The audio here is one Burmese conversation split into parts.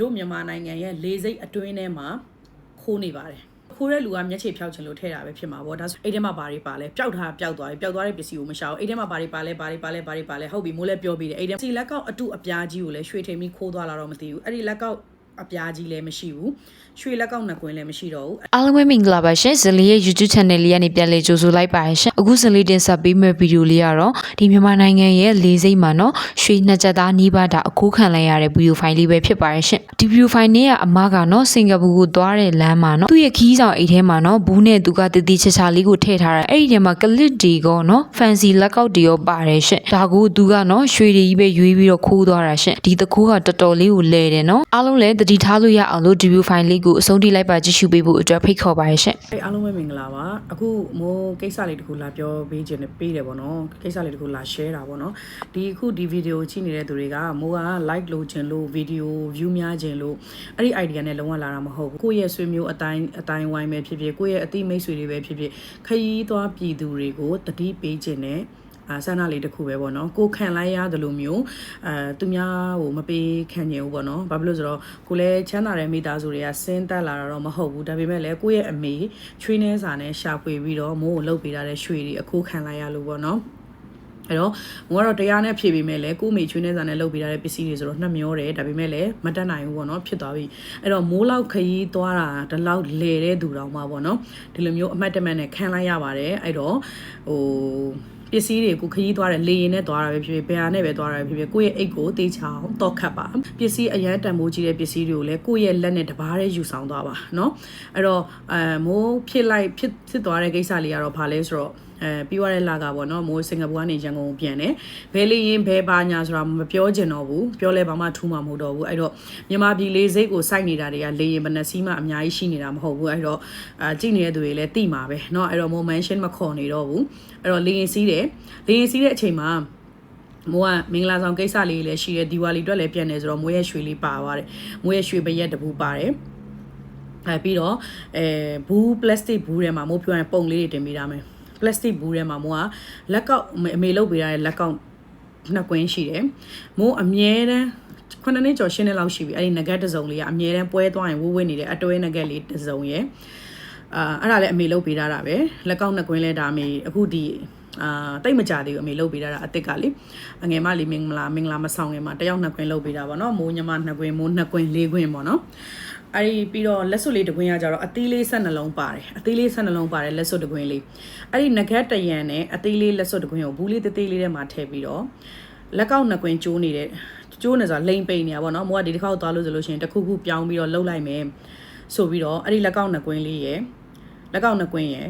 တို့မြန်မာနိုင်ငံရဲ့လေစိတ်အတွင်းထဲမှာခိုးနေပါတယ်ခိုးတဲ့လူကမျက်ခြေဖြောက်ချင်လို့ထဲတာပဲဖြစ်မှာပေါ့ဒါဆိုအဲ့ထဲမှာဘာတွေပါလဲပျောက်ထားပျောက်သွားပြီပျောက်သွားတဲ့ပစ္စည်းကိုမရှာဘူးအဲ့ထဲမှာဘာတွေပါလဲဘာတွေပါလဲဘာတွေပါလဲဟုတ်ပြီမိုးလဲပြောပြီးတယ်အဲ့ထဲစီလက်ကောက်အတုအပြားကြီးကိုလည်းရွှေထိန်ပြီးခိုးသွားလာတော့မသိဘူးအဲ့ဒီလက်ကောက်အပြားကြီးလည်းမရှိဘူး ရွှေလက်ကောက်နှစ်ကွင်းလည်းမရှိတော့ဘူးအားလုံးပဲမင်္ဂလာပါရှင်ဇလီရဲ့ YouTube channel လေးကနေပြန်လည်ကြိုဆိုလိုက်ပါရရှင်အခုဇလီတင်ဆက်ပေးမယ့်ဗီဒီယိုလေးကတော့ဒီမြန်မာနိုင်ငံရဲ့လေးစိတ်မှာနော်ရွှေနှစ်ချက်သားနီးပါးတာအခိုးခံလိုက်ရတဲ့ဗီဒီယိုဖိုင်လေးပဲဖြစ်ပါရရှင်ဒီဗီဒီယိုဖိုင်လေးကအမကနော်စင်ကာပူကိုသွားတဲ့လမ်းမှာနော်သူ့ရဲ့ခီးဆောင်အိတ်ထဲမှာနော်ဘူးနဲ့သူကတတိချာချာလေးကိုထည့်ထားတာအဲ့ဒီထဲမှာကလစ်ဒီကောနော် fancy လက်ကောက်တွေရောပါတယ်ရှင်ဒါကိုသူကနော်ရွှေတွေကြီးပဲရွေးပြီးတော့ခိုးသွားတာရှင်ဒီတခိုးကတော်တော်လေးကိုလဲတယ်နော်အားလုံးလည်းတတိထားလို့ရအောင်လို့ဒီဗီဒီယိုဖိုင်လေးကိုအဆုံးထိလိုက်ပါကြည့်ရှုပေးဖို့အတွက်ဖိတ်ခေါ်ပါရရှင်အဲ့အားလုံးပဲမင်္ဂလာပါအခုမိုးကိစ္စလေးတခုလာပြောပေးခြင်းနဲ့ပေးတယ်ပေါ့နော်ကိစ္စလေးတခုလာ share တာပေါ့နော်ဒီအခုဒီဗီဒီယိုကြည့်နေတဲ့သူတွေကမိုးက like လုပ်ခြင်းလို့ဗီဒီယို view များခြင်းလို့အဲ့ဒီ idea နဲ့လုံးဝလာတာမဟုတ်ဘူးကိုယ့်ရဲ့ဆွေမျိုးအတိုင်းအတိုင်းဝိုင်းပဲဖြစ်ဖြစ်ကိုယ့်ရဲ့အတိမိတ်ဆွေတွေပဲဖြစ်ဖြစ်ခရီးသွားပြည်သူတွေကိုတတိပေးခြင်းနဲ့အာ ဆန္ဒလေးတစ်ခုပဲပေါ့နော်ကိုခံလိုက်ရတယ်လို့မျိုးအဲသူများဟိုမပေးခံညင်ဘူးပေါ့နော်ဘာဖြစ်လို့ဆိုတော့ကိုလည်းချမ်းသာတဲ့မိသားစုတွေကဆင်းတက်လာတာတော့မဟုတ်ဘူးဒါပေမဲ့လည်းကိုယ့်ရဲ့အမေချွေးနှဲစာနဲ့ရှာဖွေပြီးတော့မိုးကိုလှုပ်ပေးထားတဲ့ရွှေတွေအခုခံလိုက်ရလို့ပေါ့နော်အဲ့တော့ငိုကတော့တရားနဲ့ဖြည့်ပေးမယ်လေကိုမိချွေးနေစာနဲ့လုပ်ပေးထားတဲ့ပစ္စည်းတွေဆိုတော့နှက်မျောတယ်ဒါပေမဲ့လည်းမတက်နိုင်ဘူးပေါ့နော်ဖြစ်သွားပြီအဲ့တော့မိုးလောက်ခရီးသွားတာဒီလောက်လေတဲ့သူတောင်မှပေါ့နော်ဒီလိုမျိုးအမှတ်တမဲ့နဲ့ခံလိုက်ရပါတယ်အဲ့တော့ဟို ပစ္စည်းတွေကိုခရီးသွားတယ်လေရင်နဲ့သွားတာပဲဖြစ်ဖြစ်ဘယ်ဟာနဲ့ပဲသွားတာပဲဖြစ်ဖြစ်ကိုယ့်ရဲ့အိတ်ကိုတေးချအောင်တော့ခတ်ပါပစ္စည်းအရန်တန်ဖိုးကြီးတဲ့ပစ္စည်းတွေကိုလည်းကိုယ့်ရဲ့လက်နဲ့တဘာတဲ့ယူဆောင်သွားပါเนาะအဲ့တော့အဲမိုးဖြစ်လိုက်ဖြစ်ဖြစ်သွားတဲ့ကိစ္စလေးကတော့ဘာလဲဆိုတော့ အဲပြီးသွားတဲ့လကပေါ့နော်မိုးစင်ကာပူကနေရန်ကုန်ကိုပြန်တယ်ဘယ်လေးရင်ဘယ်ပါညာဆိုတာမပြောချင်တော့ဘူးပြောလဲဘာမှထူးမှာမဟုတ်တော့ဘူးအဲ့တော့မြန်မာပြည်လေးစိတ်ကိုစိုက်နေတာတွေကလေရင်ဘယ်နှစီးမှအများကြီးရှိနေတာမဟုတ်ဘူးအဲ့တော့အာကြည့်နေတဲ့သူတွေလည်းသိမှာပဲเนาะအဲ့တော့မိုး mention မခေါ်နေတော့ဘူးအဲ့တော့လေရင်စီးတယ်လေရင်စီးတဲ့အချိန်မှာမိုးကမင်္ဂလာဆောင်ကိစ္စလေးလည်းရှိတယ်ဒီဝါလီအတွက်လည်းပြန်နေဆိုတော့မိုးရဲ့ရွှေလေးပါသွားတယ်မိုးရဲ့ရွှေပရက်တပူပါတယ်အဲပြီးတော့အဲဘူးပလတ်စတစ်ဘူးထဲမှာမိုးပြောရင်ပုံလေးတွေတင်ပေးထားမယ် ပလတ်စတစ်ဘူးထဲမှာမိုးကလက်ကောက်အမေလုတ်ပေးရတဲ့လက်ကောက်နှစ်ကွင်းရှိတယ်မိုးအမြဲတမ်းခုနှစ်နှစ်ကျော်ရှင်းနှစ်လောက်ရှိပြီအဲ့ဒီနဂတ်တစ်စုံလေးကအမြဲတမ်းပွဲသွားရင်ဝိုးဝိုးနေတဲ့အတွဲနဂတ်လေးတစ်စုံရယ်အာအဲ့ဒါလည်းအမေလုတ်ပေးထားတာပဲလက်ကောက်နှစ်ကွင်းလဲဒါအမေအခုဒီအာတိတ်မကြသေးဘူးအမေလုတ်ပေးတာအစ်စ်ကလေအငယ်မလေးမင်္ဂလာမင်္ဂလာမဆောင်ငယ်မှာတယောက်နှစ်ကွင်းလုတ်ပေးတာပေါ့နော်မိုးညမနှစ်ကွင်းမိုးနှစ်ကွင်းလေးကွင်းပေါ့နော် အဲ့ဒီပြီးတော့လက်စွပ်လေးတစ်ကွင်းရကြတော့အသေးလေးဆက်နှလုံးပါတယ်အသေးလေးဆက်နှလုံးပါတယ်လက်စွပ်တစ်ကွင်းလေးအဲ့ဒီငကက်တရံနဲ့အသေးလေးလက်စွပ်တစ်ကွင်းကိုဘူးလေးသေးသေးလေးထဲမှာထည့်ပြီးတော့လက်ကောက်နှစ်ကွင်းကျိုးနေတဲ့ကျိုးနေဆိုတာလိမ့်ပိန်နေတာပေါ့နော်မိုးကဒီတစ်ခေါက်သွားလို့ဆိုလို့ရှိရင်တစ်ခုခုပြောင်းပြီးတော့လှုပ်လိုက်မယ်ဆိုပြီးတော့အဲ့ဒီလက်ကောက်နှစ်ကွင်းလေးရယ်လက်ကောက်နှစ်ကွင်းရယ်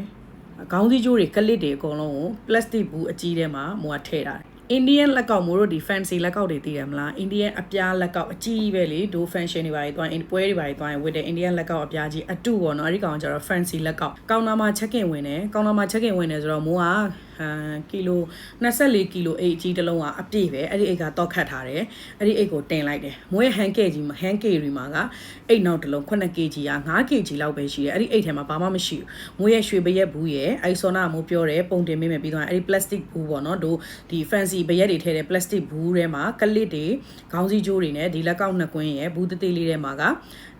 ခေါင်းစည်းကြိုးတွေကလစ်တွေအကုန်လုံးကိုပလတ်စတစ်ဘူးအကြီးထဲမှာမိုးကထည့်ထားတယ် Indian လက်ကောက်မို့တို့ဒီ fancy လက်ကောက်တွေသိတယ်မလား Indian အပြားလက်ကောက်အကြီးပဲလေဒို function တွေပါတွေတွိုင်းပွဲတွေပါတွေတွိုင်းဝတ်တဲ့ Indian လက်ကောက်အပြားကြီးအတူပေါ့နော်အဲ့ဒီကောင်ကျတော့ fancy လက်ကောက်ကောင်နာမှာ check in ဝင်တယ်ကောင်နာမှာ check in ဝင်တယ်ဆိုတော့မိုးကဟမ် ကီလို24ကီလိုအိတ်အကြီးတစ်လုံးကအပြည့်ပဲအဲ့ဒီအိတ်ကတော့ခတ်ထားတယ်အဲ့ဒီအိတ်ကိုတင်လိုက်တယ်မိုးရဲ့ hand cage ကြီးမှာ hand cage တွေမှာကအိတ်နောက်တစ်လုံး 9 kg က9 kg လောက်ပဲရှိတယ်အဲ့ဒီအိတ်ထဲမှာဘာမှမရှိဘူးမိုးရဲ့ရွှေပရက်ဘူးရဲ့အိုက်ဆောနာမိုးပြောတယ်ပုံတင်မိမယ်ပြီးတော့အဲ့ဒီ plastic ဘူးပေါ့နော်တို့ဒီ fancy ပရက်တွေထည့်တဲ့ plastic ဘူးထဲမှာကလစ်တွေခေါင်းစည်းကြိုးတွေနဲ့ဒီလက်ကောက်နှစ်ကွင်းရဲ့ဘူးတသေးလေးထဲမှာက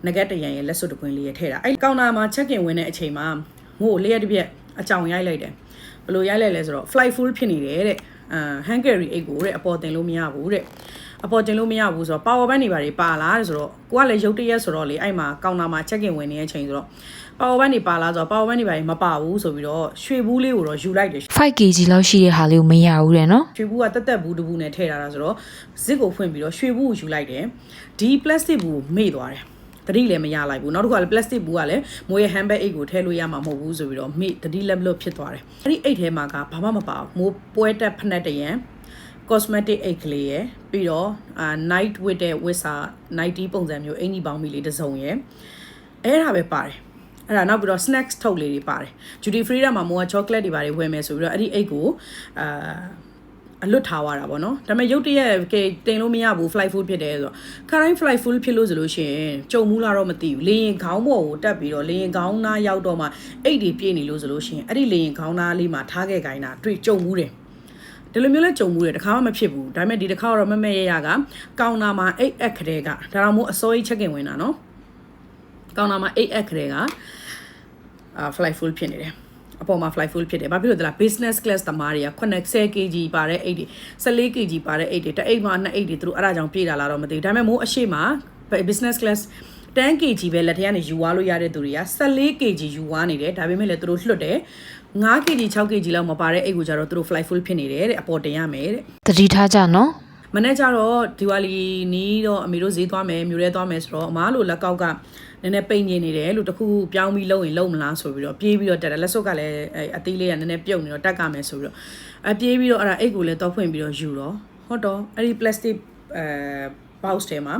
နဂတ်တရံရဲ့လက်စွပ်တစ်ကွင်းလေးရဲ့ထည့်တာအဲ့ကောင်နာမှာ check in ဝင်တဲ့အချိန်မှာမို့လျက်တစ်ပြက်အကြောင်ရိုက်လိုက်တယ် ဘယ်လိုရိုက်လိုက်လဲဆိုတော့ flight full ဖြစ်နေတယ်တဲ့အာ hand carry အိတ်ကိုတဲ့အပေါ်တင်လို့မရဘူးတဲ့အပေါ်တင်လို့မရဘူးဆိုတော့ power bank တွေပါတွေပါလာတဲ့ဆိုတော့ကိုကလည်းရုပ်တရက်ဆိုတော့လေအဲ့မှာကောင်နာမှာ check in ဝင်နေတဲ့အချိန်ဆိုတော့ power bank တွေပါလာဆိုတော့ power bank တွေပါတွေမပါဘူးဆိုပြီးတော့ရွှေဘူးလေးကိုတော့ယူလိုက်တယ် 5kg လောက်ရှိတဲ့ဟာလေးကိုမရဘူးတဲ့နော်ရွှေဘူးကတက်တက်ဘူးတဘူးနဲ့ထည့်ထားတာဆိုတော့ဇစ်ကိုဖွင့်ပြီးတော့ရွှေဘူးကိုယူလိုက်တယ်ဒီ plastic ဘူးကိုမေ့သွားတယ် တတိလည်းမရလိုက်ဘူးနောက်တစ်ခါလည်း plastic ဘူးကလည်းမိုးရဲ့ handbag အိတ်ကိုထည့်လို့ရမှာမဟုတ်ဘူးဆိုပြီးတော့မေ့တတိလည်းမလို့ဖြစ်သွားတယ်အဲ့ဒီအိတ်ထဲမှာကဘာမှမပါဘူးမိုးပွဲတက်ဖက်နဲ့တရံ cosmetic အိတ်ကလေးရယ်ပြီးတော့အာ night with တဲ့ with စာ nighty ပုံစံမျိုးအင်ကြီးပေါင်းပြီးလေးတစ်စုံရယ်အဲ့ဒါပဲပါတယ်အဲ့ဒါနောက်ပြီးတော့ snacks ထုတ်လေးတွေပါတယ် duty free တာမှာမိုးက chocolate တွေပါတယ်ဝယ်မယ်ဆိုပြီးတော့အဲ့ဒီအိတ်ကိုအာ အလွတ်ထားသွားတာပေါ့နော်ဒါပေမဲ့ရုတ်တရက်ကဲတင်လို့မရဘူး flight food ဖြစ်တယ်ဆိုတော့ခါတိုင်း flight food ဖြစ်လို့ဆိုလို့ရှိရင်ကြုံမှုလားတော့မသိဘူးလေရင်ခေါင်းပေါ်ကိုတက်ပြီးတော့လေရင်ခေါင်းသားရောက်တော့မှအိတ်တွေပြည့်နေလို့ဆိုလို့ရှိရင်အဲ့ဒီလေရင်ခေါင်းသားလေးမှာထားခဲ့ခိုင်းတာတွေ့ကြုံမှုတယ်ဒီလိုမျိုးလဲကြုံမှုတယ်တခါမှမဖြစ်ဘူးဒါပေမဲ့ဒီတစ်ခါတော့မမဲရရကကောင်နာမှာအိတ်အခတဲ့ကဒါတော့မို့အစိုးရချက်ကင်ဝင်တာနော်ကောင်နာမှာအိတ်အခတဲ့ကအာ flight full ဖြစ်နေတယ် အပေါ်မှာ flight full ဖြစ်တယ်။ဘာဖြစ်လို့လဲ business class တမားတွေက80 kg ပါတဲ့အိတ်တွေ14 kg ပါတဲ့အိတ်တွေတအိတ်မှာနှစ်အိတ်တွေသူတို့အဲ့ဒါကြောင့်ပြေးတာလားတော့မသိဘူး။ဒါပေမဲ့မိုးအရှိမ business class 10 kg ပဲလက်ထက်ကနေယူသွားလို့ရတဲ့သူတွေက14 kg ယူသွားနေတယ်။ဒါပေမဲ့လည်းသူတို့လွတ်တယ်။5 kg 6 kg လောက်မပါတဲ့အိတ်ကိုကြတော့သူတို့ flight full ဖြစ်နေတယ်တဲ့အပေါ်တင်ရမယ်တဲ့။တတိထားကြနော် မနေ့ကျတော့ဒီဝါလီနီးတော့အမေတို့ဈေးသွားမယ်မြို့ရဲသွားမယ်ဆိုတော့အမားလိုလက်ကောက်ကနည်းနည်းပိန်နေနေတယ်လို့တခုခုပြောင်းပြီးလုံရင်လုံမလားဆိုပြီးတော့ပြေးပြီးတော့တက်တယ်လက်စွပ်ကလည်းအဲအသေးလေးကနည်းနည်းပြုတ်နေတော့တက်ကမယ်ဆိုပြီးတော့အပြေးပြီးတော့အဲ့ဒါအိတ်ကိုလည်းတော့ဖွင့်ပြီးတော့ယူတော့ဟုတ်တော့အဲ့ဒီ plastic အဲ box ထဲမှာ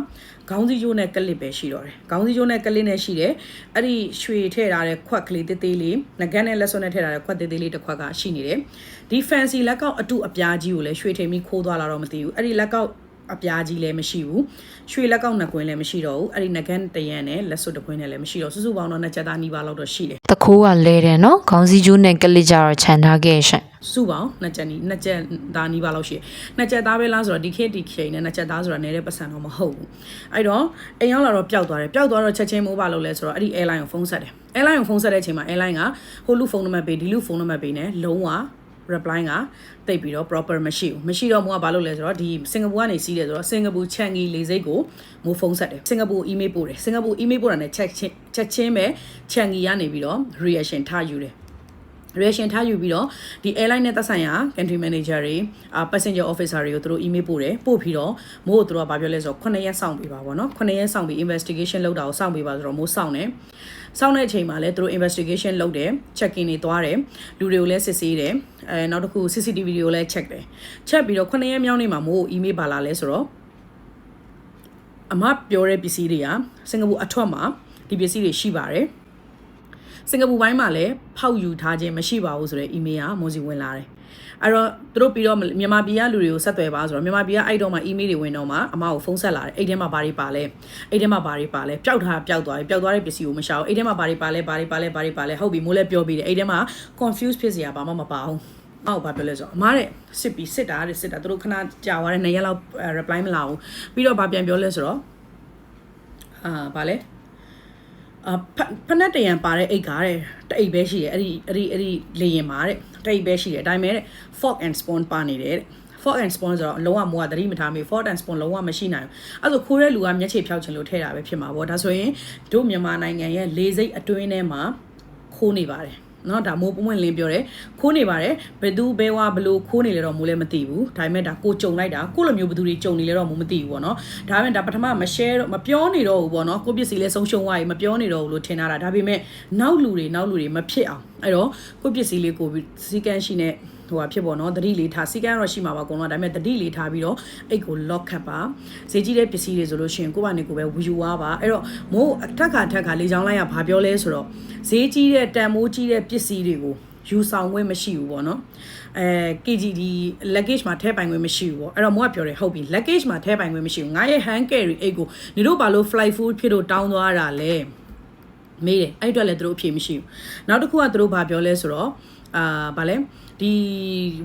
ခေါင်းစည်းကျိုးနဲ့ကလစ်ပဲရှိတော့တယ်ခေါင်းစည်းကျိုးနဲ့ကလစ်နဲ့ရှိတယ်အဲ့ဒီရွှေထည့်ထားတဲ့ခွက်ကလေးသေးသေးလေးငကန်းနဲ့လက်စွပ်နဲ့ထည့်ထားတဲ့ခွက်သေးသေးလေးတစ်ခွက်ကရှိနေတယ်ဒီ fancy လက်ကောက်အတုအပြားကြီးကိုလည်းရွှေထိန်ပြီးခိုးသွားလာတော့မသိဘူးအဲ့ဒီလက်ကောက်အပြားကြီးလည်းမရှိဘူးရွှေလက်ကောက်နှစ်ကွင်းလည်းမရှိတော့ဘူးအဲ့ဒီငကန်းတရံနဲ့လက်စွပ်တစ်ကွင်းနဲ့လည်းမရှိတော့စုစုပေါင်းတော့နှစ်ချက်သားနီးပါးလောက်တော့ရှိတယ်တခိုးကလဲတယ်နော်ခေါင်းစည်းကျိုးနဲ့ကလစ်ကြတော့ခြံထားခဲ့ရှင် စုပေါင်းနှစ်ချက်နီးနှစ်ချက်သားနီးပါးလောက်ရှိတယ်နှစ်ချက်သားပဲလားဆိုတော့ဒီခေတ်ဒီခေတ်နဲ့နှစ်ချက်သားဆိုတာနည်းတဲ့ပတ်စံတော့မဟုတ်ဘူးအဲ့တော့အိမ်ရောက်လာတော့ပျောက်သွားတယ်ပျောက်သွားတော့ချက်ချင်းမိုးပါလို့လဲဆိုတော့အဲ့ဒီ airline ကိုဖုန်းဆက်တယ် airline ကိုဖုန်းဆက်တဲ့အချိန်မှာ airline ကဟိုလူဖုန်းနံပါတ်ပေးဒီလူဖုန်းနံပါတ်ပေးနဲ့လုံးဝ reply ကတိတ်ပြီးတော့ proper မရှိဘူးမရှိတော့မိုးကဘာလုပ်လဲဆိုတော့ဒီစင်ကာပူကနေစီးတယ်ဆိုတော့စင်ကာပူချန်ဂီလေဆိပ်ကိုမိုးဖုန်းဆက်တယ်စင်ကာပူ email ပို့တယ်စင်ကာပူ email ပို့တာနဲ့ချက်ချင်းချက်ချင်းပဲချန်ဂီကနေပြီးတော့ reaction ထားယူတယ် reaction ထားယူပြီးတော့ဒီ airline နဲ့သက်ဆိုင်ရာ country manager တွေအာ passenger officer တွေကိုသူတို့ email ပို့တယ်ပို့ပြီးတော့မို့ကိုသူတို့ကဘာပြောလဲဆိုတော့9ရက်စောင့်ပေးပါဗောနော်9ရက်စောင့်ပြီး investigation လုပ်တာကိုစောင့်ပေးပါဆိုတော့မို့စောင့်တယ်စောင့်တဲ့အချိန်မှာလည်းသူတို့ investigation လုပ်တယ် check in တွေသွားတယ်လူတွေကိုလည်းစစ်ဆေးတယ်အဲနောက်တစ်ခု CCTV တွေကိုလည်း check တယ် check ပြီးတော့9ရက်မြောက်နေ့မှာမို့ email ပါလာလဲဆိုတော့အမပြောတဲ့ပစ္စည်းတွေကစင်ကာပူအထွက်မှာဒီပစ္စည်းတွေရှိပါတယ် စင်ကာပူဘိုင်းမှာလည်းဖောက်ယူထားခြင်းမရှိပါဘူးဆိုတဲ့ email ကမိုးစီဝင်လာတယ်။အဲ့တော့သူတို့ပြီးတော့မြန်မာပြည်ကလူတွေကိုဆက်သွယ်ပါဆိုတော့မြန်မာပြည်ကအဲ့တော့မှ email တွေဝင်တော့မှအမကိုဖုန်းဆက်လာတယ်။အဲ့ထဲမှာဘာတွေပါလဲ။အဲ့ထဲမှာဘာတွေပါလဲ။ပျောက်ထားပျောက်သွားပြီ။ပျောက်သွားတဲ့ပစ္စည်းကိုမရှာဘူး။အဲ့ထဲမှာဘာတွေပါလဲဘာတွေပါလဲဘာတွေပါလဲဟုတ်ပြီမိုးလည်းပြောပြီးတယ်။အဲ့ထဲမှာ confuse ဖြစ်စရာဘာမှမပါဘူး။အောက်ဘာပြောလဲဆိုတော့အမားတဲ့စစ်ပြီးစစ်တာတဲ့စစ်တာသူတို့ခဏကြာသွားတဲ့နှစ်ရက်လောက် reply မလာဘူး။ပြီးတော့ဘာပြန်ပြောလဲဆိုတော့အာဘာလဲ အဖဖနက်တရံပါတဲ့အိတ်ကားတဲ့တအိတ်ပဲရှိတယ်အဲ့ဒီအဲ့ဒီအဲ့ဒီလေရင်ပါတဲ့တအိတ်ပဲရှိတယ်အတိုင်းပဲတဲ့ fork and spoon ပါနေတယ်တဲ့ fork and spoon ဆိုတော့လုံးဝမိုးကသတိမထားမိ fork and spoon လုံးဝမရှိနိုင်ဘူးအဲ့ဆိုခိုးတဲ့လူကမျက်ခြေဖြောက်ချင်လို့ထည့်တာပဲဖြစ်မှာပေါ့ဒါဆိုရင်တို့မြန်မာနိုင်ငံရဲ့လေစိတ်အတွင်းထဲမှာခိုးနေပါတယ် နော်ဒါမိုးပွင့်ပွင့်လင်းပြောတယ်ခိုးနေပါတယ်ဘယ်သူဘဲဝါဘလို့ခိုးနေလဲတော့မိုးလည်းမသိဘူးဒါပေမဲ့ဒါကိုကြုံလိုက်တာကိုလိုမျိုးဘယ်သူတွေကြုံနေလဲတော့မိုးမသိဘူးပေါ့နော်ဒါပေမဲ့ဒါပထမမ share တော့မပြောနေတော့ဘူးပေါ့နော်ကိုပစ္စည်းလဲဆုံးရှုံးသွားပြီမပြောနေတော့ဘူးလို့ထင်တာဒါပေမဲ့နောက်လူတွေနောက်လူတွေမဖြစ်အောင်အဲ့တော့ကိုပစ္စည်းလေးကိုစီကန်းရှိနေ ဟိုဟာဖြစ်ပေါ့နော်တတိလေးထားစီကန်းတော့ရှိမှာပါအကုန်လုံးဒါပေမဲ့တတိလေးထားပြီးတော့အိတ်ကို lock ခတ်ပါဈေးကြီးတဲ့ပစ္စည်းတွေဆိုလို့ရှိရင်ကိုယ့်ဘာနေကိုယ်ပဲဝယူသွားပါအဲ့တော့မိုးအထက်ခါထက်ခါလေချောင်းလိုက်ရဘာပြောလဲဆိုတော့ဈေးကြီးတဲ့တန်မိုးကြီးတဲ့ပစ္စည်းတွေကိုယူဆောင်ခွင့်မရှိဘူးပေါ့နော်အဲ KG ဒီ luggage မှာထည့်ပိုင်ခွင့်မရှိဘူးပေါ့အဲ့တော့မိုးကပြောတယ်ဟုတ်ပြီ luggage မှာထည့်ပိုင်ခွင့်မရှိဘူးငါရဲ့ hand carry အိတ်ကိုနေတို့ဘာလို့ fly food ဖြစ်လို့တောင်းသွားတာလဲမေးတယ်အဲ့အတွက်လည်းသူတို့အဖြေမရှိဘူးနောက်တစ်ခုကသူတို့ဘာပြောလဲဆိုတော့ အာဗာလဲဒီ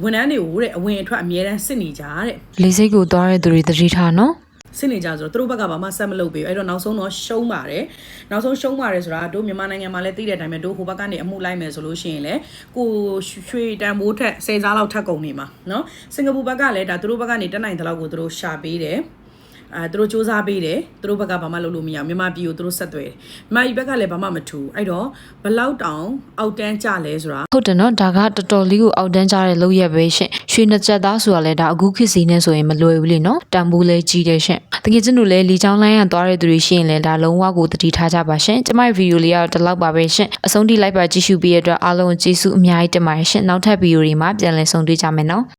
ဝန်ထမ်းတွေကိုတဲ့အဝင်အထွက်အမြဲတမ်းစစ်နေကြတဲ့ လေးစိတ်ကိုသွားတဲ့သူတွေတတိထားနော် စစ်နေကြဆိုတော့သူတို့ဘက်ကဘာမှဆက်မလုပ်ပေးဘူးအဲ့တော့နောက်ဆုံးတော့ရှုံးပါတယ်နောက်ဆုံးရှုံးပါတယ်ဆိုတာတို့မြန်မာနိုင်ငံမှာလည်းသိတဲ့အတိုင်းပဲတို့ဟိုဘက်ကနေအမှုလိုက်မယ်ဆိုလို့ရှိရင်လည်းကိုရွှေတန်မိုးထက်၁၀စားလောက်ထပ်ကုန်နေမှာเนาะစင်ကာပူဘက်ကလည်းဒါသူတို့ဘက်ကနေတက်နိုင်တဲ့လောက်ကိုသူတို့ရှာပေးတယ် အဲသူတို့စူးစမ်းပေးတယ်သူတို့ဘက်ကဘာမှလုပ်လို့မရဘူးမြန်မာပြည်ကိုသူတို့ဆက်သွယ်တယ်မြန်မာပြည်ဘက်ကလည်းဘာမှမထူအဲ့တော့ဘလောက်တောင်အောက်တန်းကြလဲဆိုတာဟုတ်တယ်နော်ဒါကတော်တော်လေးကိုအောက်တန်းကြတဲ့လောက်ရက်ပဲရှင်ရွှေနှစ်ချက်သားဆိုတာလဲဒါအခုခေတ်စီနဲ့ဆိုရင်မလွယ်ဘူးလေနော်တန်ဖိုးလဲကြီးတယ်ရှင်တကယ်ချင်းတို့လဲလီချောင်းလိုင်းရသွားတဲ့သူတွေရှိရင်လဲဒါလုံးဝကိုတတိထားကြပါရှင်ကျမရဲ့ဗီဒီယိုလေးကတော့ဒီလောက်ပါပဲရှင်အဆုံးထိလိုက်ပါကြည့်ရှုပြီးရတဲ့အတွက်အားလုံးကျေးဇူးအများကြီးတင်ပါတယ်ရှင်နောက်ထပ်ဗီဒီယိုတွေမှာပြန်လည်ဆုံတွေ့ကြမယ်နော်